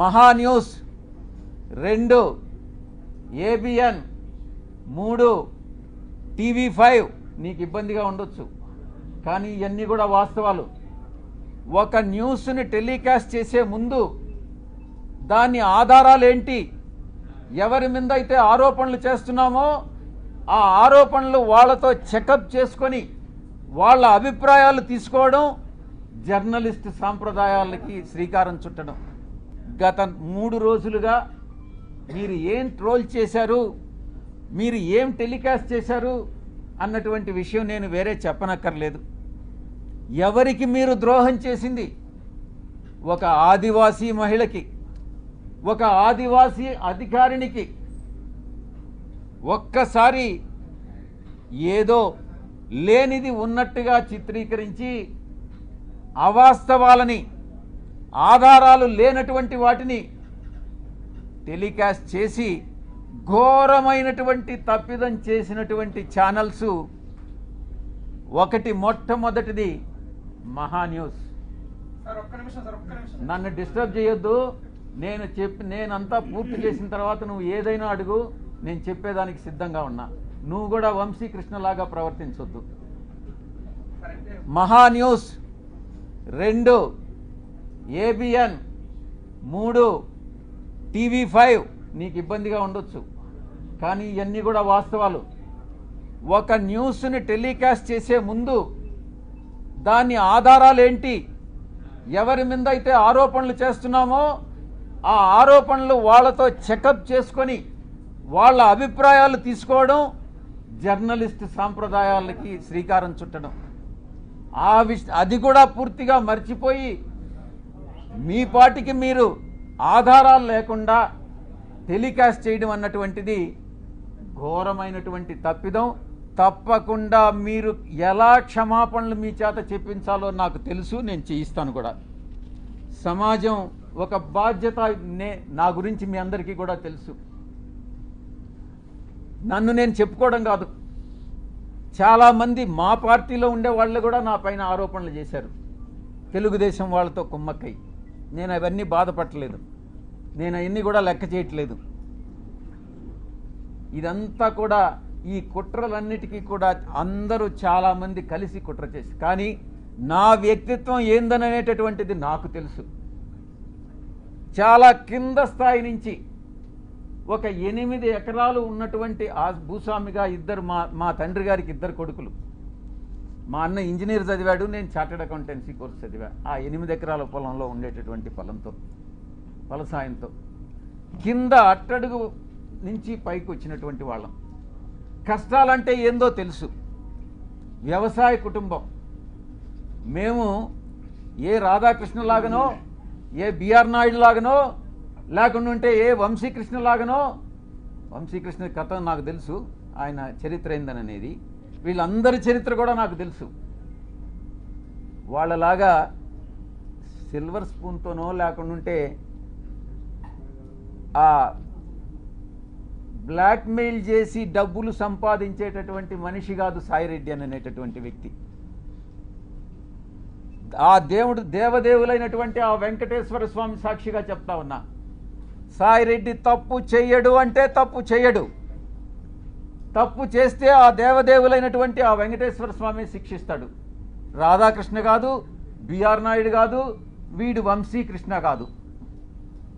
మహా న్యూస్ రెండు ఏబిఎన్ మూడు టీవీ ఫైవ్ నీకు ఇబ్బందిగా ఉండొచ్చు. కానీ ఇవన్నీ కూడా వాస్తవాలు. ఒక న్యూస్ని టెలికాస్ట్ చేసే ముందు దాని ఆధారాలు ఏంటి ఎవరి మీద అయితే ఆరోపణలు చేస్తున్నామో ఆ ఆరోపణలు వాళ్ళతో చెకప్ చేసుకొని వాళ్ళ అభిప్రాయాలు తీసుకోవడం జర్నలిస్ట్ సాంప్రదాయాలకి శ్రీకారం చుట్టడం. గత మూడు రోజులుగా మీరు ఏం ట్రోల్ చేశారు? మీరు ఏం టెలికాస్ట్ చేశారు? అన్నటువంటి విషయం నేను వేరే చెప్పనక్కర్లేదు. ఎవరికి మీరు ద్రోహం చేసింది? ఒక ఆదివాసీ మహిళకి ఒక ఆదివాసీ అధికారినికి ఒక్కసారి ఏదో లేనిది ఉన్నట్టుగా చిత్రీకరించి అవాస్తవాలని ఆధారాలు లేనటువంటి వాటిని టెలికాస్ట్ చేసి ఘోరమైనటువంటి తప్పిదం చేసినటువంటి ఛానల్స్ ఒకటి మొట్టమొదటిది మహా న్యూస్. నన్ను డిస్టర్బ్ చేయొద్దు. నేను చెప్పి నేనంతా పూర్తి చేసిన తర్వాత నువ్వు ఏదైనా అడుగు నేను చెప్పేదానికి సిద్ధంగా ఉన్నా. నువ్వు కూడా వంశీకృష్ణలాగా ప్రవర్తించొద్దు. మహా న్యూస్ రెండు ఏబిఎన్ మూడు టీవీ ఫైవ్ నీకు ఇబ్బందిగా ఉండొచ్చు. కానీ ఇవన్నీ కూడా వాస్తవాలు. ఒక న్యూస్ని టెలికాస్ట్ చేసే ముందు దాని ఆధారాలు ఏంటి ఎవరి మీద అయితే ఆరోపణలు చేస్తున్నామో ఆ ఆరోపణలు వాళ్ళతో చెకప్ చేసుకొని వాళ్ళ అభిప్రాయాలు తీసుకోవడం జర్నలిస్ట్ సాంప్రదాయాలకి శ్రీకారం చుట్టడం. ఆ విష అది కూడా పూర్తిగా మర్చిపోయి మీ పాటికి మీరు ఆధారాలు లేకుండా టెలికాస్ట్ చేయడం అన్నటువంటిది ఘోరమైనటువంటి తప్పిదం. తప్పకుండా మీరు ఎలా క్షమాపణలు మీ చేత చెప్పించాలో నాకు తెలుసు నేను చేయిస్తాను కూడా. సమాజం ఒక బాధ్యత నే నా గురించి మీ అందరికీ కూడా తెలుసు. నన్ను నేను చెప్పుకోవడం కాదు. చాలామంది మా పార్టీలో ఉండే వాళ్ళు కూడా నా పైన ఆరోపణలు చేశారు. తెలుగుదేశం వాళ్ళతో కుమ్మక్కై. నేను అవన్నీ బాధపడలేదు నేను అవన్నీ కూడా లెక్క చేయట్లేదు. ఇదంతా కూడా ఈ కుట్రలన్నిటికీ కూడా అందరూ చాలామంది కలిసి కుట్ర చేసి కానీ నా వ్యక్తిత్వం ఏందననేటటువంటిది నాకు తెలుసు. చాలా కింద స్థాయి నుంచి ఒక ఎనిమిది ఎకరాలు ఉన్నటువంటి ఆ భూస్వామిగా ఇద్దరు మా మా తండ్రి గారికి ఇద్దరు కొడుకులు. మా అన్న ఇంజనీర్ చదివాడు నేను చార్టెడ్ అకౌంటెన్సీ కోర్స్ చదివా. ఆ ఎనిమిది ఎకరాల పొలంలో ఉండేటటువంటి పొలంతో ఫలసాయంతో కింద అట్టడుగు నుంచి పైకి వచ్చినటువంటి వాళ్ళం. కష్టాలంటే ఏందో తెలుసు. వ్యవసాయ కుటుంబం. మేము ఏ రాధాకృష్ణ లాగనో ఏ బిఆర్ నాయుడు లాగనో లేకుండా ఉంటే ఏ వంశీకృష్ణ లాగనో వంశీకృష్ణ కథ నాకు తెలుసు. ఆయన చరిత్ర ఏందననేది. వీళ్ళందరి చరిత్ర కూడా నాకు తెలుసు. వాళ్ళలాగా సిల్వర్ స్పూన్తోనో లేకుండా ఉంటే ఆ బ్లాక్మెయిల్ చేసి డబ్బులు సంపాదించేటటువంటి మనిషి కాదు సాయిరెడ్డి అని అనేటటువంటి వ్యక్తి. ఆ దేవుడు దేవదేవులైనటువంటి ఆ వెంకటేశ్వర స్వామి సాక్షిగా చెప్తా ఉన్నా సాయిరెడ్డి తప్పు చెయ్యడు అంటే తప్పు చెయ్యడు. తప్పు చేస్తే ఆ దేవదేవులైనటువంటి ఆ వెంకటేశ్వర స్వామి శిక్షిస్తాడు. రాధాకృష్ణ కాదు బిఆర్ నాయుడు కాదు వీడు వంశీకృష్ణ కాదు.